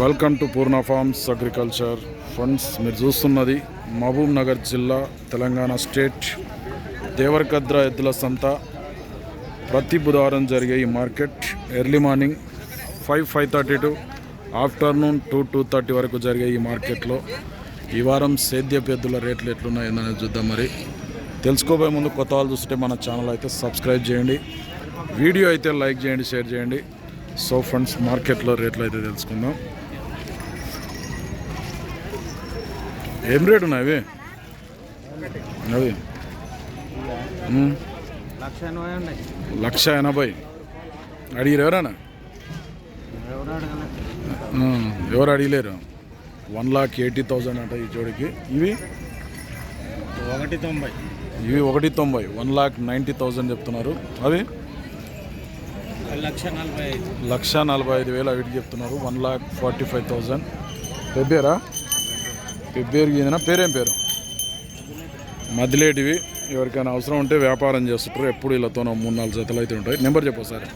Welcome to Purna farms agriculture friends. మీరు చూస్తున్నది మహబూబ్ నగర్ జిల్లా తెలంగాణ స్టేట్ దేవరకద్ర ఎద్దుల సంత. ప్రతి బుధవారం జరిగే ఈ market early morning five five thirty to afternoon two two thirty వరకు జరిగే ఈ మార్కెట్లో ఈ వారం సేద్యపు ఎద్దుల రేట్లు ఎట్లున్నాయని చూద్దాం మరి. తెలుసుకోబోయే ముందు కొత్త వాళ్ళు చూస్తే మన ఛానల్ అయితే సబ్స్క్రైబ్ చేయండి. వీడియో అయితే లైక్ చేయండి షేర్ చేయండి. సో ఫ్రెండ్స్ మార్కెట్లో రేట్లు అయితే తెలుసుకుందాం. ఏం రేటు ఉన్నాయి అవి? అవి? లక్ష ఎనభై అడిగిరు ఎవరన్నా? ఎవరు అడిగలేరు? వన్ లాక్ ఎయిటీ థౌజండ్ అంట ఈ జోడికి. ఇవి? ఒకటి తొంభై. ఇవి ఒకటి తొంభై. వన్ లాక్ నైంటీ థౌజండ్ చెప్తున్నారు. అవి? లక్ష నలభై ఐదు. లక్ష నలభై ఐదు వేలు అవిటికి చెప్తున్నారు. One lakh forty five thousand Pebbair Pebbair గీదన పేరేం పేరు? మదిలేటివి. ఎవరికైనా అవసరం ఉంటే వ్యాపారం చేస్తుంటారు. ఎప్పుడు వీళ్ళతో మూడు నాలుగు జతలు అయితే ఉంటాయి. నెంబర్ చెప్పు sir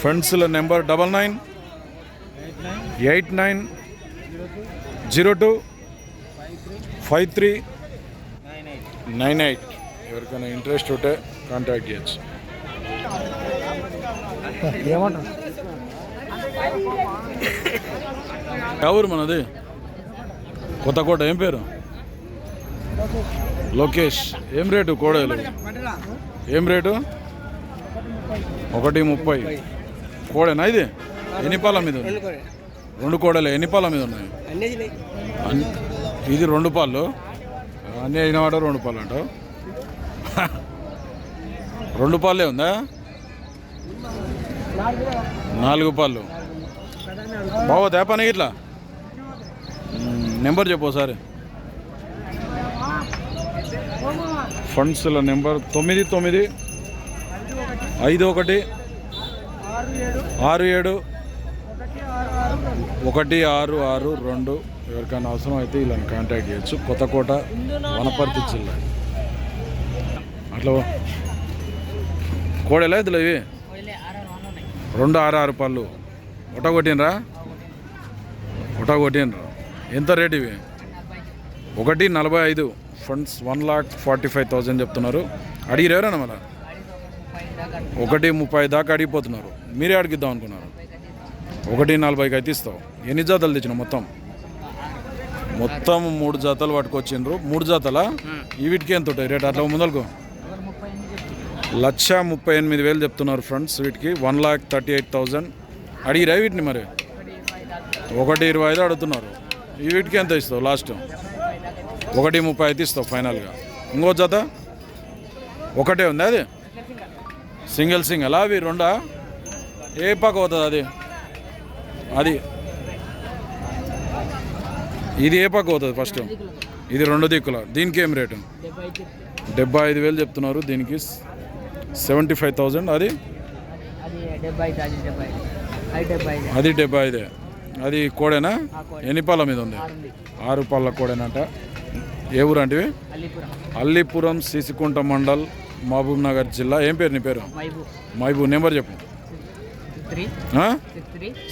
ఫ్రెండ్స్ల number double nine eight nine zero two five three nine eight nine eight. ఎవరికైనా ఇంట్రెస్ట్ ఉంటే కాంటాక్ట్ చేయొచ్చు. ఏమంటారు? ఎవరు మనది? కొత్తకోట ఏం పేరు? లోకేష్. ఏం రేటు కోడలు? ఏం రేటు? ఒకటి ముప్పై. కోడేనా ఇది? ఎన్ని పాల మీద ఉంది రెండు కోడలు. ఎన్ని పాల మీద ఉన్నాయి? ఇది రెండు పాలు. అన్నీ అయిన వాడు రెండు పాలు అంటావు రెండు పాలే ఉందా? నాలుగు పాలు. బావోదా పని ఇట్లా? నెంబర్ చెప్పు ఒకసారి. ఫండ్స్ల నెంబర్ తొమ్మిది తొమ్మిది ఐదు ఒకటి ఆరు ఏడు ఒకటి ఆరు ఆరు రెండు. ఎవరికైనా అవసరం అయితే వీళ్ళని కాంటాక్ట్ చేయొచ్చు. కొత్తకోట వనపర్తి జిల్లా. అట్లా కోడెలా ఇదిలో ఇవి? రెండు ఆరు ఆరు పళ్ళు. ఒకట కొట్టినరా ఒకటి ఎంత రేట్ ఇవి? ఒకటి నలభై ఐదు. Friends one lakh forty five thousand చెప్తున్నారు. అడిగిరు ఎవరైనా మళ్ళా? ఒకటి ముప్పై దాకా అడిగిపోతున్నారు. మీరే అడిగిద్దాం అనుకున్నారు. ఒకటి నలభైకి అయితే ఇస్తావు. ఎన్ని జాతలు తెచ్చినావు మొత్తం? మొత్తం మూడు జాతలు పట్టుకొచ్చిండ్రు. మూడు జాతలా? ఈ వీటికి ఎంత ఉంటాయి రేట్? అట్లా ముందలకు లక్ష ముప్పై ఎనిమిది వేలు చెప్తున్నారు ఫ్రెండ్స్ వీటికి. One lakh thirty eight thousand అడిగిరా వీటిని మరి? ఒకటి ఇరవై ఐదు అడుగుతున్నారు. ఈ వీటికి ఎంత ఇస్తావు లాస్ట్? ఒకటి ముప్పై అయితే ఇస్తావు ఫైనల్గా. ఇంకో జత? ఒకటే ఉంది అది? Single single. అవి రెండా? ఏ పక్క పోతుంది అది? అది. ఇది ఏ పక్క పోతుంది ఫస్ట్? ఇది రెండు దిక్కుల. దీనికి ఏం రేటు? డెబ్బై ఐదు వేలు చెప్తున్నారు. దీనికి సెవెంటీ ఫైవ్ థౌజండ్. అది? అది డెబ్బై ఐదు. అది కోడేనా? ఎన్ని పాల మీద ఉంది? ఆరు పాల కోడేనంట. ఏ ఊరు అంటే అల్లిపురం. సిసికుంట మండల్ మహబూబ్ నగర్ జిల్లా. ఏం పేరు నీ పేరు? మహబూబ్. నెంబర్ చెప్పు.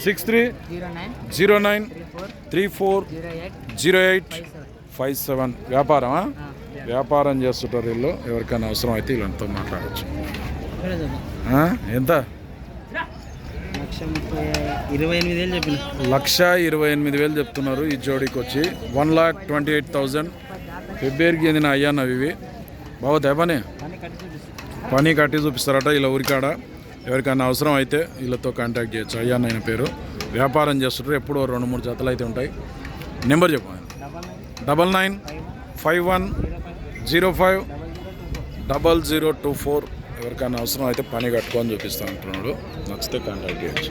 Six three. Zero nine. Three four. Zero eight. Five seven. వ్యాపారమా? వ్యాపారం. చేస్తుంటారు వీళ్ళు. ఎవరికైనా అవసరం అయితే వీళ్ళతో మాట్లాడచ్చు? ఎంత? లక్ష ముప్పై ఇరవై ఎనిమిది వేలు చెప్పిన. లక్ష ఇరవై ఎనిమిది వేలు చెప్తున్నారు ఈ జోడీకి వచ్చి. One lakh twenty eight thousand ఫిబ్రవరికి చెందిన అయ్యాన్నవి ఇవి బాగుతాయి పని? పని కట్టి చూపిస్తారట ఇలా ఊరికాడ. ఎవరికైనా అవసరం అయితే వీళ్ళతో కాంటాక్ట్ చేయొచ్చు. అయ్యా నాయన పేరు. వ్యాపారం చేస్తుంటారు. ఎప్పుడో రెండు మూడు జతలు అయితే ఉంటాయి. నెంబర్ చెప్పు double nine five one zero five double zero two four ఎవరికైనా అవసరం అయితే పని కట్టుకొని చూపిస్తా అంటున్నాడు. నచ్చితే కాంటాక్ట్ చేయొచ్చు.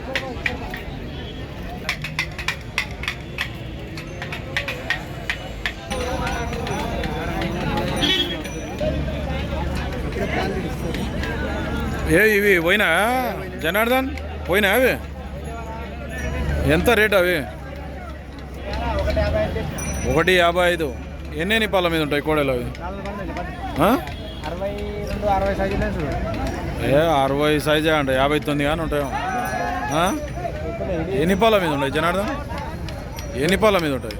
ఏ ఇవి పోయినా? జనార్దన్ పోయినా అవి? ఎంత రేట్ అవి? ఒకటి యాభై ఐదు. ఎన్ని ఎన్ని పాల మీద ఉంటాయి కోడలు అవి? ఏ అరవై సైజే అంట యాభై తొమ్మిది కానీ ఉంటాయి? ఎన్ని పాల మీద ఉంటాయి జనార్దన్? ఎన్ని పాల మీద ఉంటాయి?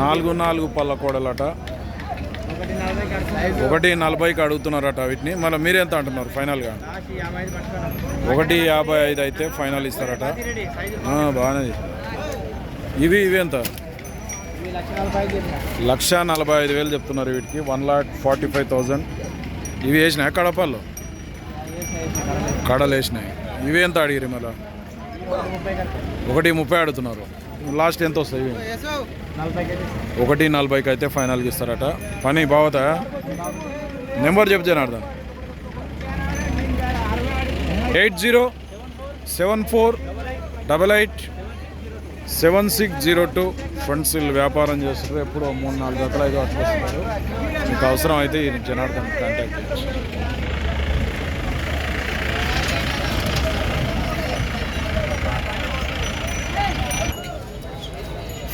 నాలుగు. నాలుగు పళ్ళ కోడలట. ఒకటి నలభైకి అడుగుతున్నారట వీటిని. మళ్ళీ మీరు ఎంత అంటున్నారు ఫైనల్గా? ఒకటి యాభై ఐదు అయితే ఫైనల్ ఇస్తారట. రెడీ సైజు ఆ, బాగానే. ఇవి ఇవి ఎంత? ఈ లక్ష నలభై ఐదు చెప్పిన. లక్ష నలభై ఐదు వేలు చెప్తున్నారు వీటికి. One lakh forty five thousand. ఇవి వేసినాయి కడపల్లో కడలు వేసినాయి. ఇవి ఎంత అడిగిరి మళ్ళా? ఒకటి ముప్పై అడుగుతున్నారు. లాస్ట్ ఎంత వస్తాయి ఇవి? ఒకటి నలభైకి అయితే ఫైనల్కి ఇస్తారట. పని బావత నెంబర్ చెప్తాను అర్థం. Eight zero seven four double eight seven six zero two friends వీళ్ళు వ్యాపారం చేస్తారు ఎప్పుడో మూడు నాలుగు గంటలు అట్లా వస్తున్నారు. మీకు అవసరం అయితే ఈ జనార్దన్ కాంటాక్ట్ చేయొచ్చు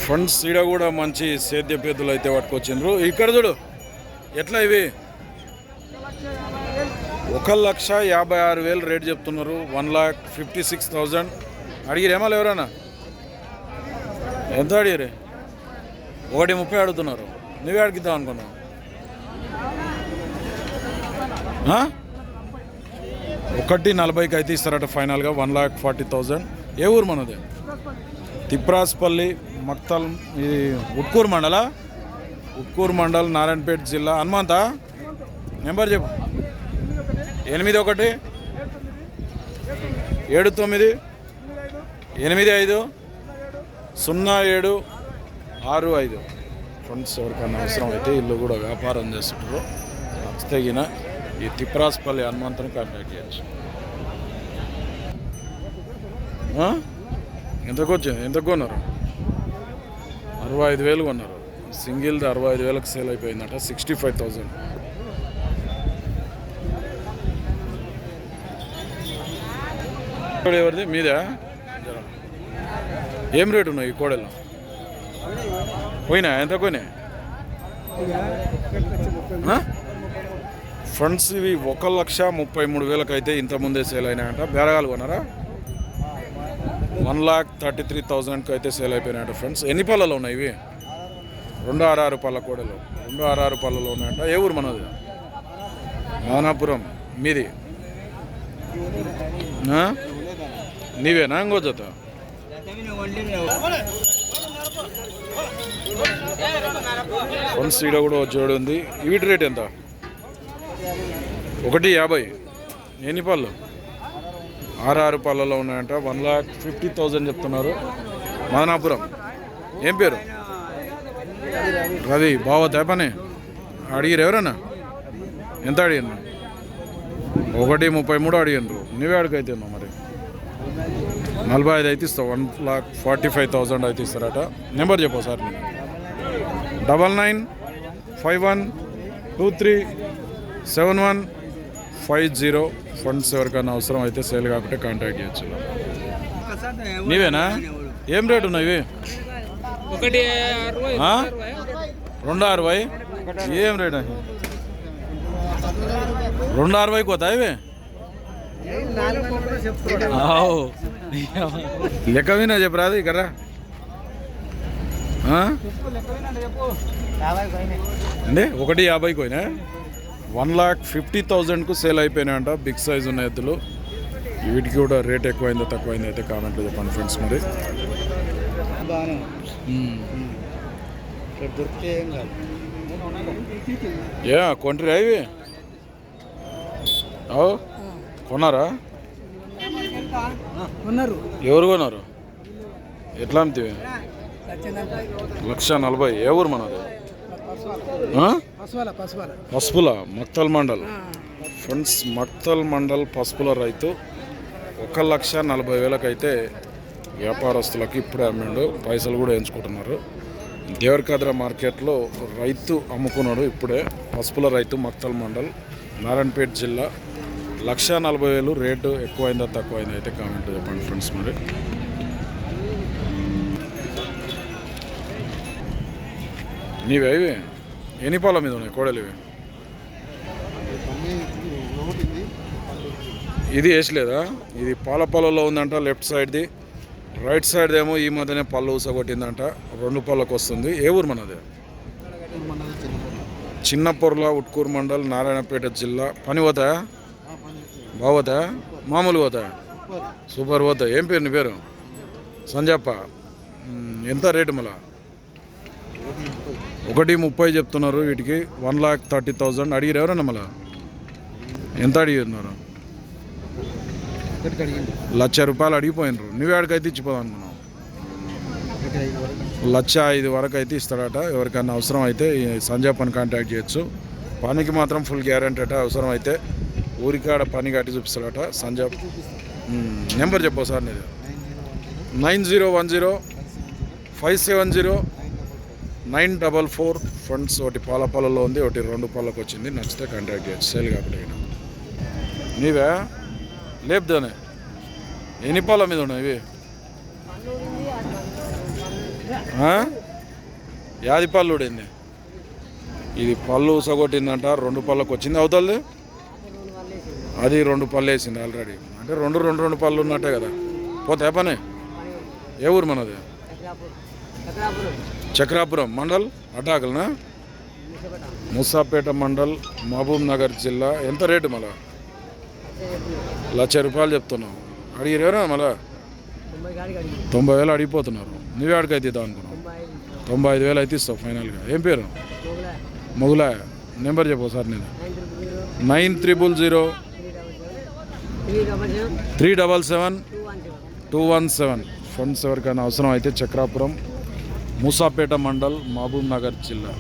ఫ్రెండ్స్ ఈడ కూడా మంచి సేద్య పేదలు అయితే పట్టుకొచ్చిండ్రు. ఇక్కడ చూడు ఎట్లా ఇవి? ఒక లక్ష యాభై ఆరు వేలు రేట్ చెప్తున్నారు. One lakh fifty six thousand. అడిగిరేమో ఎవరైనా ఎంత అడిగారు ఒకటి ముప్పై అడుగుతున్నారు నువ్వే అడిగిద్దాం అనుకున్నావు. ఒకటి నలభైకి అయితే ఇస్తారట ఫైనల్గా వన్ లాక్ ఫార్టీ థౌజండ్. ఏ ఊరు మనది? తిప్రాస్పల్లి మక్తల్ ఇది ఉట్కూరు మండల? ఉట్కూరు మండల్ నారాయణపేట జిల్లా. హనుమంత నెంబర్ చెప్పు. ఎనిమిది ఒకటి ఏడు తొమ్మిది ఎనిమిది ఐదు సున్నా ఏడు ఆరు ఐదు. ఫ్రెండ్స్ ఎవరికైనా అవసరం అయితే ఇల్లు కూడా వ్యాపారం చేస్తుంటారు. తగిన ఈ తిప్రాస్పల్లి హనుమంతుని కాంటాక్ట్ చేయొచ్చు. ఎంతకు వచ్చింది ఎంతకు కొన్నారు? అరవై ఐదు వేలు కొన్నారు. సింగిల్ది అరవై ఐదు వేలకు సేల్ అయిపోయిందట సిక్స్టీ ఫైవ్ థౌజండ్ ఎవరిది? మీదే? ఏం రేటు ఉన్నాయి ఈ కోడలు? పోయినా ఎంత పోయినాయి? ఫ్రెండ్స్ ఫ్రంట్స్ ఇవి ఒక లక్ష ముప్పై మూడు వేలకు అయితే ఇంత ముందే సేల్ అయినాయంట. బేరగాలు కొన్నారా? వన్ లాక్ థర్టీ త్రీ థౌజండ్కి అయితే సేల్ అయిపోయినాయంట ఫ్రెండ్స్. ఎన్ని పళ్ళలో ఉన్నాయి ఇవి? రెండు ఆరు పళ్ళ కోడలు. రెండు ఆరు పళ్ళలో ఉన్నాయంట. ఏ ఊరు మనది? మానాపురం మీది? నీవేనా? ఇంకో జత? వన్ ఈడ కూడా ఒక ఉంది. వీటి రేట్ ఎంత? ఒకటి యాభై. ఎన్ని పళ్ళు? ఆరు పళ్ళలో ఉన్నాయంట. వన్ లాక్ ఫిఫ్టీ థౌజండ్ చెప్తున్నారు. మదనాపురం. ఏం పేరు? రవి. బావ తేపని. అడిగిరు ఎవరన్నా? ఎంత అడిగిన ఒకటి ముప్పై మూడు అడిగినారు నువ్వే అడిగైతే మరి. నలభై ఐదు అయితే ఇస్తావు one lakh forty five thousand అయితే ఇస్తారట. నెంబర్ చెప్పు sir double nine five one two three seven one five zero friends ఎవరికైనా అవసరం అయితే సేల్ కాకుంటే కాంటాక్ట్ చేయొచ్చు. నీవేనా? ఏం రేటు ఉన్నాయి ఇవి? ఒకటి అరవై? రెండు అరవై? ఏం రేట్? రెండు అరవైకి పోతా ఇవి? ఆవు. లెక్క వినా చెప్పరాదు ఇక్కడ అండి ఒకటి యాభైకి పోయినా వన్ లాక్ ఫిఫ్టీ థౌజండ్కు సేల్ అయిపోయినాయంట బిగ్ సైజ్ ఉన్న ఎద్దులు. వీటికి కూడా రేట్ ఎక్కువైందో తక్కువైందో అయితే కామెంట్లో చెప్పండి ఫ్రెండ్స్ మరి. ఏం కాదు ఏ కొంట్రీ ఇవి? అవు. కొన్నారా? ఎవరు కొన్నారు? ఎట్లా అమ్మితివి లక్ష నలభై. ఏ ఊరు మనది? పసుపుల మక్తల్ మండల్. ఫ్రెండ్స్ మక్తల్ మండల్ పసుపుల రైతు ఒక లక్ష నలభై వేలకైతే వ్యాపారస్తులకు ఇప్పుడే అమ్మిండు. పైసలు కూడా ఎంచుకుంటున్నారు. దేవరకాద్ర మార్కెట్లో రైతు అమ్ముకున్నాడు ఇప్పుడే. పసుపుల రైతు మక్తల్ మండల్ నారాయణపేట జిల్లా. లక్ష నలభై వేలు రేటు ఎక్కువైందా తక్కువైందా అయితే కామెంట్ చెప్పండి ఫ్రెండ్స్ మరి. నీవే ఇవి? ఎన్ని పాల మీద ఉన్నాయి కోడలు ఇవి? ఇది వేసలేదా? ఇది పాల పొలంలో ఉందంట లెఫ్ట్ సైడ్ది. రైట్ సైడ్ ఏమో ఈ మధ్యనే పళ్ళు ఊసగొట్టిందంట. రెండు పళ్ళకు వస్తుంది. ఏ ఊరు మనది? చిన్న పొర్ల ఉట్కూరు మండల్ నారాయణపేట జిల్లా. పని పోతాయా బాగోతాయా మామూలు పోతా? సూపర్ పోతాయి ఏం పేరు నీ పేరు? సంజప్ప. ఎంత రేటు మళ్ళా? ఒకటి ముప్పై చెప్తున్నారు వీటికి. One lakh thirty thousand. అడిగిరు ఎవరన్నా మళ్ళా? ఎంత అడిగినారు? లక్ష రూపాయలు అడిగిపోయినారు. నువ్వు ఎక్కడికైతే ఇచ్చిపోదాం అనుకున్నావు ఐదు వరకు లక్ష ఐదు వరకు అయితే ఇస్తాడట. ఎవరికైనా అవసరం అయితే సంజయ్ పని కాంటాక్ట్ చేయొచ్చు. పనికి మాత్రం ఫుల్ గ్యారంటీ అట. అవసరం అయితే ఊరికాడ పని కట్టి చూపిస్తాడట సంజయ్. నెంబర్ చెప్పు సార్ నీది. Nine zero one zero five seven zero nine double four friends ఒకటి పాలపాలలో ఉంది ఒకటి రెండు పాలకు వచ్చింది నచ్చితే కాంటాక్ట్ చేయొచ్చు సేల్ కాబట్టి నీవే? లేపుదానే ఎన్ని పాల మీద ఉన్నాయి ఇవి? యాది పళ్ళు ఇది పళ్ళు ఊసగొట్టిందంట రెండు పళ్ళకు వచ్చింది అవుతుంది? అది రెండు పళ్ళు వేసింది ఆల్రెడీ అంటే రెండు రెండు రెండు పళ్ళు ఉన్నట్టే కదా. పోతే పని? ఏ ఊరు మనది? చక్రాపురం మండల్ అటాకులనా ముసాపేట మండల్ మహబూబ్ నగర్ జిల్లా. ఎంత రేటు మళ్ళా? లక్ష రూపాయలు చెప్తున్నావు అడిగిరు మళ్ళా? తొంభై వేలు అడిగిపోతున్నారు. నువ్వే అడిగైతే ఇద్దాం అనుకున్నావు? తొంభై ఐదు తొంభై ఐదు వేలు అయితే ఇస్తావు ఫైనల్గా. ఏం పేరు? మొగల మొగులా నెంబర్ చెప్పు సార్ నేను. Nine triple zero three double seven two one seven. Two one seven. Friends ఎవరికైనా అవసరం అయితే చక్రాపురం మూసాపేట మండల్ మహబూబ్ నగర్ జిల్లా.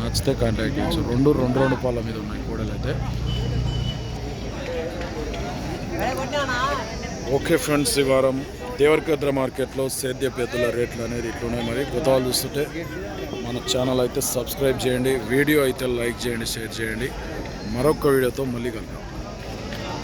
నచ్చితే కాంటాక్ట్ చేయొచ్చు. రెండు రెండు రెండు పాల మీద ఉన్నాయి కూడలు అయితే. ఓకే ఫ్రెండ్స్ ఈ వారం దేవరకద్ర మార్కెట్లో సేద్య పెద్దల రేట్లు అనేది ఇట్లున్నాయి మరి కొత్తవాళ్ళు చూస్తుంటే మన ఛానల్ అయితే సబ్స్క్రైబ్ చేయండి వీడియో అయితే లైక్ చేయండి షేర్ చేయండి. మరొక వీడియోతో మళ్ళీ కలుద్దాం.